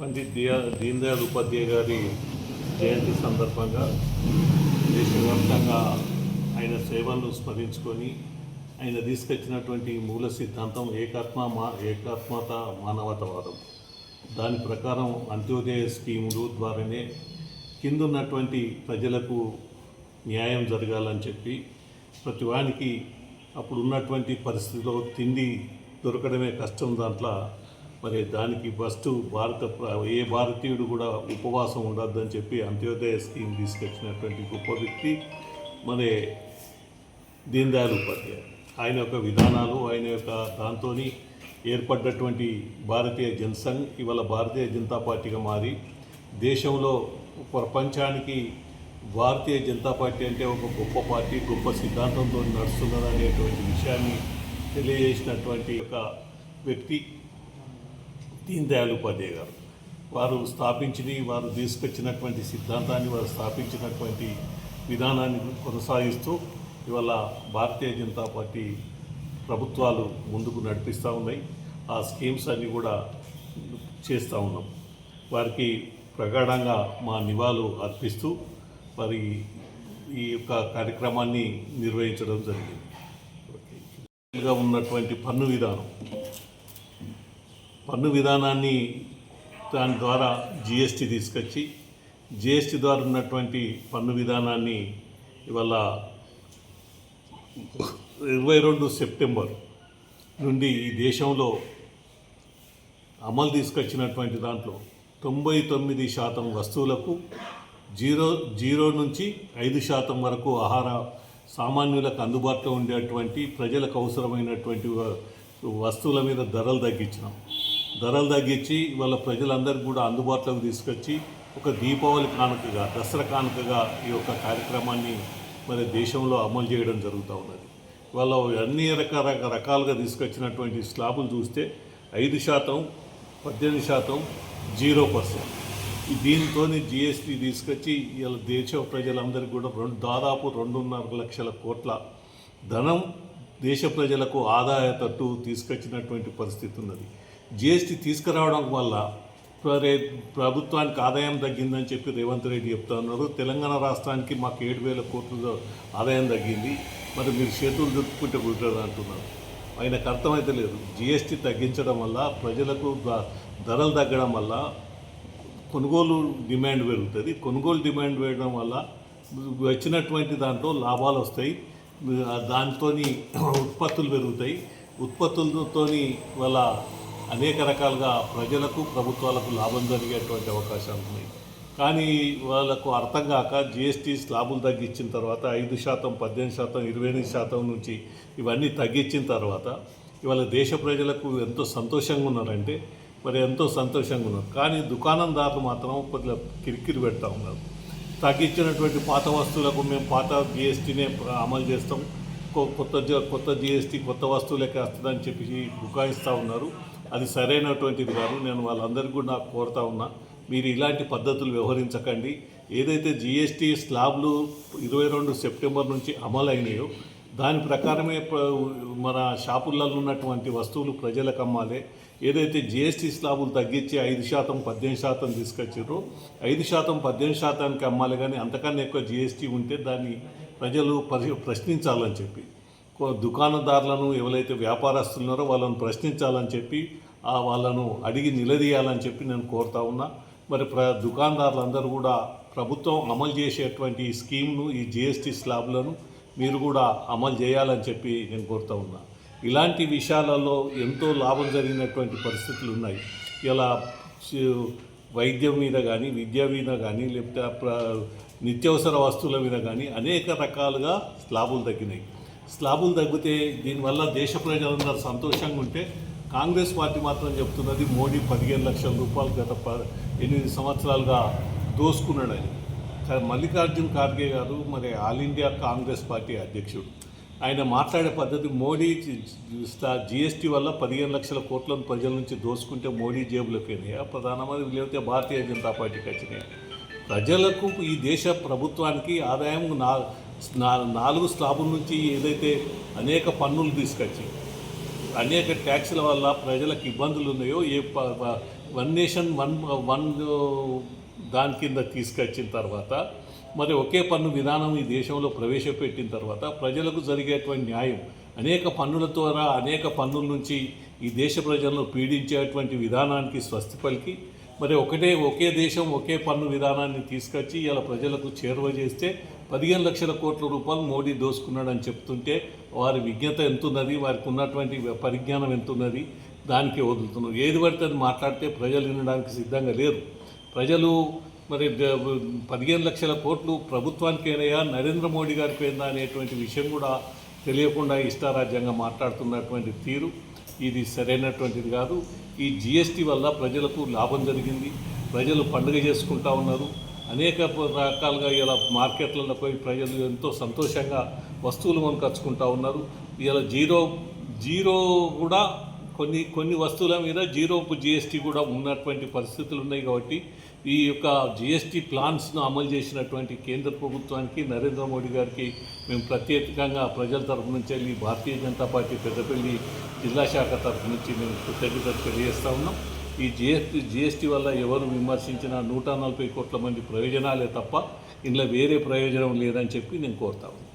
పండిత్ దియా దీన్ దయాళ్ ఉపాధ్యాయ గారి జయంతి సందర్భంగా దేశవ్యాప్తంగా ఆయన సేవలను స్మరించుకొని ఆయన తీసుకొచ్చినటువంటి మూల సిద్ధాంతం ఏకాత్మ మా ఏకాత్మత మానవతవాదం. దాని ప్రకారం అంత్యోదయ స్కీములు ద్వారానే కిందున్నటువంటి ప్రజలకు న్యాయం జరగాలని చెప్పి ప్రతి వానికి అప్పుడు ఉన్నటువంటి పరిస్థితిలో తిండి దొరకడమే కష్టం దాంట్లో మరి దానికి ఫస్ట్ భారత ప్ర- ఏ భారతీయుడు కూడా ఉపవాసం ఉండొద్దని చెప్పి అంత్యోదయ స్కీమ్ తీసుకొచ్చినటువంటి గొప్ప వ్యక్తి మరి దీన్ దయాళ్ ఉపాధ్యాయ. ఆయన యొక్క విధానాలు ఆయన యొక్క దాంతో ఏర్పడ్డటువంటి భారతీయ జనసంఘ్ ఇవాళ భారతీయ జనతా పార్టీగా మారి దేశంలో ప్రపంచానికి భారతీయ జనతా పార్టీ అంటే ఒక గొప్ప పార్టీ గొప్ప సిద్ధాంతంతో నడుస్తున్నదనేటువంటి విషయాన్ని తెలియజేసినటువంటి ఒక వ్యక్తి. దీన్ దయాళ్ ఉపాధ్యాయ గారు. వారు స్థాపించి వారు తీసుకొచ్చినటువంటి సిద్ధాంతాన్ని వారు స్థాపించినటువంటి విధానాన్ని కొనసాగిస్తూ ఇవాళ భారతీయ జనతా పార్టీ ప్రభుత్వాలు ముందుకు నడిపిస్తూ ఉన్నాయి. ఆ స్కీమ్స్ అన్నీ కూడా చేస్తూ ఉన్నాం. వారికి ప్రగాఢంగా మా నివాళులు అర్పిస్తూ మరి ఈ యొక్క కార్యక్రమాన్ని నిర్వహించడం జరిగింది. ఉన్నటువంటి పన్ను విధానం. పన్ను విధానాన్ని దాని ద్వారా జిఎస్టీ తీసుకొచ్చి జిఎస్టీ ద్వారా ఉన్నటువంటి పన్ను విధానాన్ని ఇవాళ ఇరవై రెండు సెప్టెంబర్ నుండి ఈ దేశంలో అమలు తీసుకొచ్చినటువంటి దాంట్లో తొంభై తొమ్మిది శాతం వస్తువులకు జీరో జీరో నుంచి ఐదు శాతం వరకు ఆహార సామాన్యులకు అందుబాటులో ఉండేటువంటి ప్రజలకు అవసరమైనటువంటి వస్తువుల మీద ధరలు తగ్గించినాం. ధరలు తగ్గించి వాళ్ళ ప్రజలందరికీ కూడా అందుబాటులోకి తీసుకొచ్చి ఒక దీపావళి కానుకగా దసరా కానుకగా ఈ యొక్క కార్యక్రమాన్ని మరి దేశంలో అమలు చేయడం జరుగుతూ ఉన్నది. వాళ్ళ అన్ని రకాల రకాలుగా తీసుకొచ్చినటువంటి స్లాబులు చూస్తే ఐదు శాతం పద్దెనిమిది శాతం జీరో పర్సెంట్. దీంతో జిఎస్టీ తీసుకొచ్చి ఇలా దేశ ప్రజలందరికీ కూడా రెండు దాదాపు రెండున్నర లక్షల కోట్ల ధనం దేశ ప్రజలకు ఆదాయ తట్టు తీసుకొచ్చినటువంటి పరిస్థితి ఉన్నది. జిఎస్టీ తీసుకురావడం వల్ల ప్రభుత్వానికి ఆదాయం తగ్గిందని చెప్పి రేవంత్ రెడ్డి చెప్తా ఉన్నారు. తెలంగాణ రాష్ట్రానికి మాకు ఏడు వేల కోట్ల ఆదాయం తగ్గింది. మరి మీరు చేతులు దుట్టుకుంటే కుదరదు అంటున్నారు. ఆయనకు అర్థమైతే లేదు. జిఎస్టీ తగ్గించడం వల్ల ప్రజలకు ధరలు తగ్గడం వల్ల కొనుగోలు డిమాండ్ పెరుగుతుంది. కొనుగోలు డిమాండ్ పెరగడం వల్ల వచ్చినటువంటి దాంట్లో లాభాలు వస్తాయి. దాంతో ఉత్పత్తులు పెరుగుతాయి. ఉత్పత్తులతో వాళ్ళ అనేక రకాలుగా ప్రజలకు ప్రభుత్వాలకు లాభం జరిగేటువంటి అవకాశాలు ఉన్నాయి కానీ వాళ్ళకు అర్థం కాక జిఎస్టీ స్లాబులు తగ్గించిన తర్వాత ఐదు శాతం పద్దెనిమిది శాతం ఇరవై ఎనిమిది శాతం నుంచి ఇవన్నీ తగ్గించిన తర్వాత ఇవాళ దేశ ప్రజలకు ఎంతో సంతోషంగా ఉన్నారంటే మరి ఎంతో సంతోషంగా ఉన్నారు. కానీ దుకాణందారులు మాత్రం కొద్దిగా కిరికిరి పెడతా ఉన్నారు. తగ్గించినటువంటి పాత వస్తువులకు మేము పాత జిఎస్టీనే అమలు చేస్తాం. కొత్త జ- కొత్త జిఎస్టీ కొత్త వస్తువులకే వస్తుందని చెప్పి బుకాయిస్తూ ఉన్నారు. అది సరైనటువంటిది కాదు. నేను వాళ్ళందరికీ కూడా కోరుతా ఉన్నా. మీరు ఇలాంటి పద్ధతులు వ్యవహరించకండి. ఏదైతే జిఎస్టీ స్లాబ్లు ఇరవై రెండు సెప్టెంబర్ నుంచి అమలైనాయో దాని ప్రకారమే మన షాపులలో ఉన్నటువంటి వస్తువులు ప్రజలకు అమ్మాలి. ఏదైతే జిఎస్టీ స్లాబులు తగ్గించి ఐదు శాతం పద్దెనిమిది శాతం తీసుకొచ్చారో ఐదు శాతం పద్దెనిమిది శాతానికి అమ్మాలి. కానీ అంతకన్నా ఎక్కువ జిఎస్టీ ఉంటే దాన్ని ప్రజలు పరి ప్రశ్నించాలని చెప్పి. దుకాణదారులను ఎవరైతే వ్యాపారస్తులున్నారో వాళ్ళను ప్రశ్నించాలని చెప్పి ఆ వాళ్ళను అడిగి నిలదీయాలని చెప్పి నేను కోరుతా ఉన్నా. మరి ప్ర దుకాణదారులందరూ కూడా ప్రభుత్వం అమలు చేసేటువంటి ఈ స్కీమ్ను ఈ జిఎస్టీ స్లాబ్లను మీరు కూడా అమలు చేయాలని చెప్పి నేను కోరుతా ఉన్నా. ఇలాంటి విషయాలలో ఎంతో లాభం జరిగినటువంటి పరిస్థితులు ఉన్నాయి. ఇలా వైద్యం మీద కానీ విద్య మీద కానీ లేకపోతే ప్ర నిత్యావసర వస్తువుల మీద కానీ అనేక రకాలుగా స్లాబులు తగ్గినాయి. స్లాబులు తగ్గితే దీనివల్ల దేశ ప్రజలందరూ సంతోషంగా ఉంటే కాంగ్రెస్ పార్టీ మాత్రం చెప్తున్నది మోడీ పదిహేను లక్షల రూపాయలు గత ప ఎనిమిది సంవత్సరాలుగా దోసుకున్నాడని కానీ మల్లికార్జున్ ఖార్గే గారు మరి ఆల్ ఇండియా కాంగ్రెస్ పార్టీ అధ్యక్షుడు. ఆయన మాట్లాడే పద్ధతి మోడీ జిఎస్టీ వల్ల పదిహేను లక్షల కోట్లను ప్రజల నుంచి దోసుకుంటే మోడీ జేబులోకి పోయినాయా? ప్రధానమంత్రి లేకపోతే భారతీయ జనతా పార్టీకి వచ్చినాయి ప్రజలకు ఈ దేశ ప్రభుత్వానికి ఆదాయం నా- నాలుగు స్లాబుల నుంచి ఏదైతే అనేక పన్నులు తీసుకొచ్చి అనేక ట్యాక్సుల వల్ల ప్రజలకు ఇబ్బందులు ఉన్నాయో ఏ ప- వన్ నేషన్ వన్ వన్ దాని కింద తీసుకొచ్చిన తర్వాత మరి ఒకే పన్ను విధానం ఈ దేశంలో ప్రవేశపెట్టిన తర్వాత ప్రజలకు జరిగేటువంటి న్యాయం అనేక పన్నుల ద్వారా అనేక పన్నుల నుంచి ఈ దేశ ప్రజలను పీడించేటువంటి విధానానికి స్వస్తి పలికి మరి ఒకటే ఒకే దేశం ఒకే పన్ను విధానాన్ని తీసుకొచ్చి ఇలా ప్రజలకు చేరువ చేస్తే పదిహేను లక్షల కోట్ల రూపాయలు మోడీ దోసుకున్నాడని చెప్తుంటే వారి విజ్ఞత ఎంతున్నది వారికి ఉన్నటువంటి పరిజ్ఞానం ఎంతున్నది దానికి వదులుతున్నారు. ఏది పడితే అది మాట్లాడితే ప్రజలు వినడానికి సిద్ధంగా లేరు. ప్రజలు మరి పదిహేను లక్షల కోట్లు ప్రభుత్వానికి నరేంద్ర మోడీ గారికి పోయిందా అనేటువంటి విషయం కూడా తెలియకుండా ఇష్టారాజ్యంగా మాట్లాడుతున్నటువంటి తీరు ఇది సరైనటువంటిది కాదు. ఈ జిఎస్టీ వల్ల ప్రజలకు లాభం జరిగింది. ప్రజలు పండుగ చేసుకుంటా ఉన్నారు. అనేక రకాలుగా ఇలా మార్కెట్లలో పోయి ప్రజలు ఎంతో సంతోషంగా వస్తువులు కొనుకొచ్చుకుంటా ఉన్నారు. ఇలా జీరో జీరో కూడా కొన్ని కొన్ని వస్తువుల మీద జీరోపు జిఎస్టీ కూడా ఉన్నటువంటి పరిస్థితులు ఉన్నాయి కాబట్టి ఈ యొక్క జిఎస్టీ ప్లాన్స్ను అమలు చేసినటువంటి కేంద్ర ప్రభుత్వానికి నరేంద్ర మోడీ గారికి మేము ప్రత్యేకంగా ప్రజల తరపు నుంచి వెళ్ళి భారతీయ జనతా పార్టీ పెద్దపల్లి జిల్లా శాఖ తరపు నుంచి మేము కృతజ్ఞతలు తెలియజేస్తా ఉన్నాం. ఈ జిఎస్టీ జిఎస్టీ వల్ల ఎవరు విమర్శించిన నూట నలభై కోట్ల మంది ప్రయోజనాలే తప్ప ఇందులో వేరే ప్రయోజనం లేదని చెప్పి నేను కోరుతా ఉన్నాను